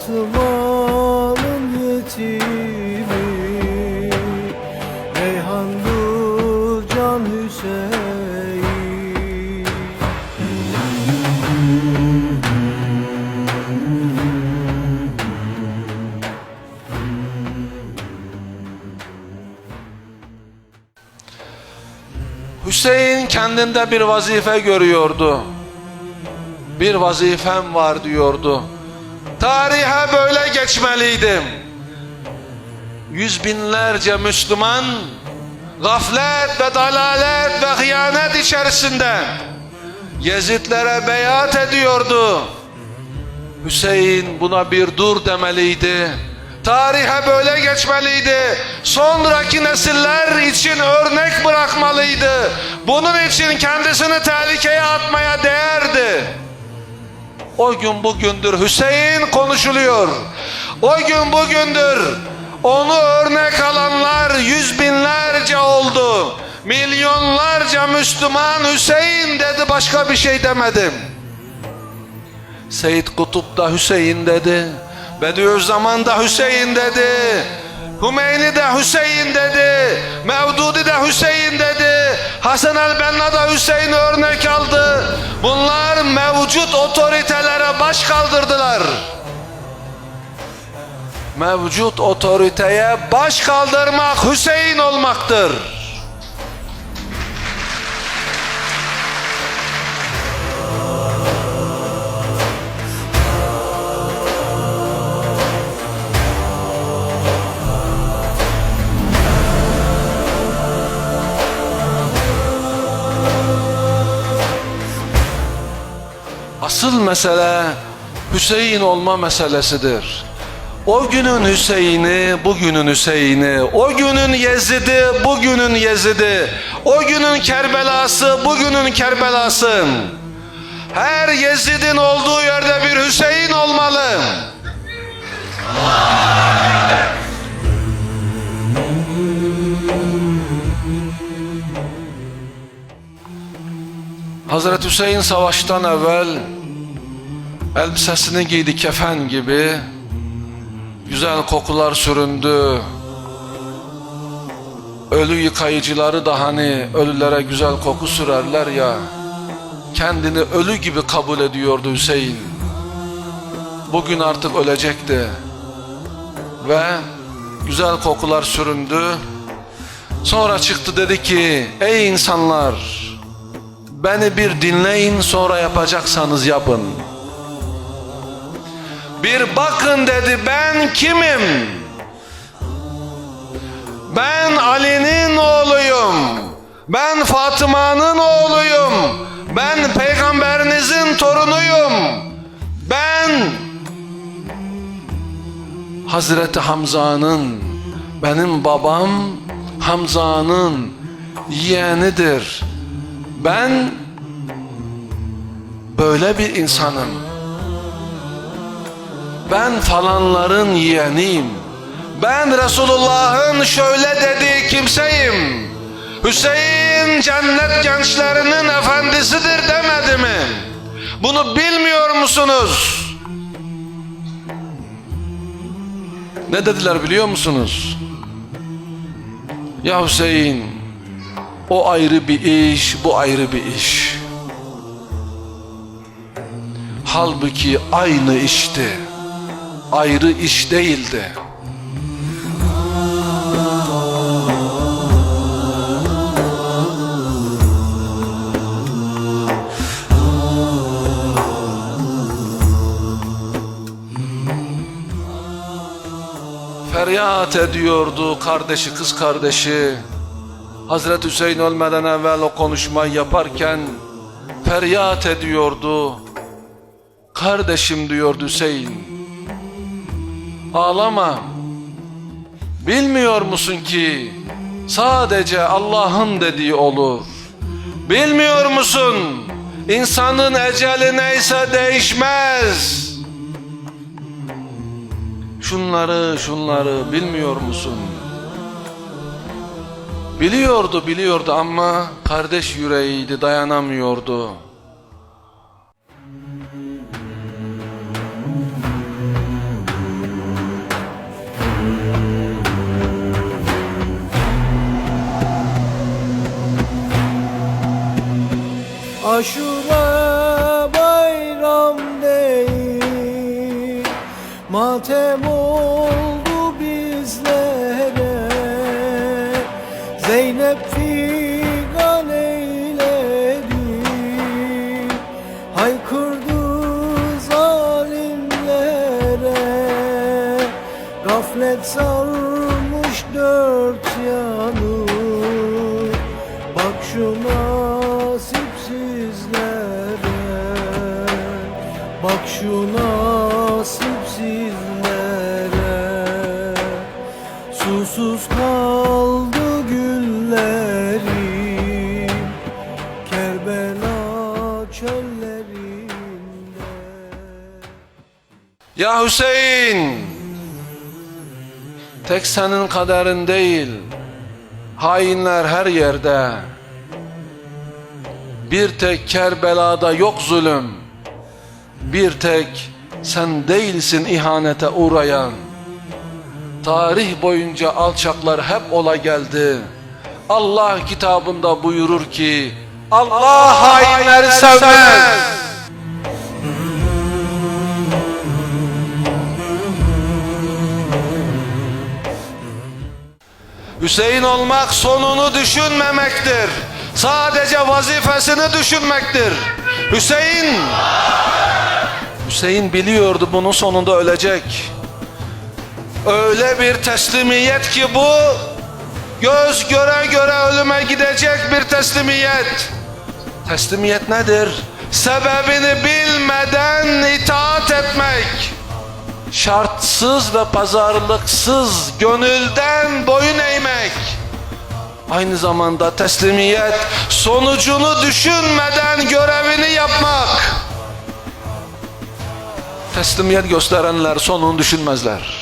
Fatıma'nın yetimi Reyhandır can Hüseyin Hüseyin kendinde bir vazife görüyordu. Bir vazifem var diyordu. Tarihe böyle geçmeliydim. Yüz binlerce Müslüman gaflet ve dalalet ve hıyanet içerisinde Yezidlere beyat ediyordu. Hüseyin buna bir dur demeliydi. Tarihe böyle geçmeliydi. Sonraki nesiller için örnek bırakmalıydı. Bunun için kendisini tehlikeye atmaya değerdi. O gün bugündür Hüseyin konuşuluyor. O gün bugündür onu örnek alanlar yüz binlerce oldu. Milyonlarca Müslüman Hüseyin dedi başka bir şey demedim. Seyyid Kutup da Hüseyin dedi. Bediüzzaman da Hüseyin dedi. Hümeyni de Hüseyin dedi. Mevdudi de Hüseyin dedi. Hasan el-Benna da Hüseyin örnek aldı. Bunlar mevcut otoritelere baş kaldırdılar. Mevcut otoriteye baş kaldırmak Hüseyin olmaktır. Asıl mesele Hüseyin olma meselesidir. O günün Hüseyin'i, bugünün Hüseyin'i, o günün Yezid'i, bugünün Yezid'i, o günün Kerbelası, bugünün Kerbelası. Her Yezid'in olduğu yerde bir Hüseyin olmalı. Hazreti Hüseyin savaştan evvel elbisesini giydi kefen gibi. Güzel kokular süründü. Ölü yıkayıcıları da hani ölülere güzel koku sürerler ya. Kendini ölü gibi kabul ediyordu Hüseyin. Bugün artık ölecekti. Ve güzel kokular süründü. Sonra çıktı dedi ki ey insanlar Beni bir dinleyin sonra yapacaksanız yapın. Bir bakın dedi ben kimim? Ben Ali'nin oğluyum. Ben Fatıma'nın oğluyum. Ben peygamberinizin torunuyum. Ben Hazreti Hamza'nın benim babam Hamza'nın yeğenidir. Ben böyle bir insanım. Ben falanların yeğeniyim. Ben Resulullah'ın şöyle dediği kimseyim. Hüseyin cennet gençlerinin efendisidir demedi mi? Bunu bilmiyor musunuz? Ne dediler biliyor musunuz? Ya Hüseyin o ayrı bir iş, bu ayrı bir iş. Halbuki aynı işti ayrı iş değildi. feryat ediyordu kardeşi kız kardeşi. Hazreti Hüseyin ölmeden evvel o konuşmayı yaparken feryat ediyordu. Kardeşim diyordu Hüseyin. Ağlama. Bilmiyor musun ki sadece Allah'ın dediği olur. Bilmiyor musun? İnsanın eceli neyse değişmez. Şunları şunları bilmiyor musun? Biliyordu biliyordu ama kardeş yüreğiydi dayanamıyordu. Aşure bayram değil Matem Şu nasipsizlere Susuz kaldı güllerim Kerbela çöllerinde Ya Hüseyin! Tek senin kaderin değil. Hainler her yerde. Bir tek Kerbela'da yok zulüm. Bir tek sen değilsin ihanete uğrayan. Tarih boyunca alçaklar hep ola geldi. Allah kitabında buyurur ki Allah hainleri sevmez. Hüseyin olmak sonunu düşünmemektir. Sadece vazifesini düşünmektir. Hüseyin Hüseyin biliyordu bunun sonunda ölecek. Öyle bir teslimiyet ki bu göz göre göre ölüme gidecek bir teslimiyet. Teslimiyet nedir? Sebebini bilmeden itaat etmek şartsız ve pazarlıksız gönülden boyun eğmek. Aynı zamanda teslimiyet sonucunu düşünmeden görevini yapmak. Teslimiyet gösterenler sonunu düşünmezler.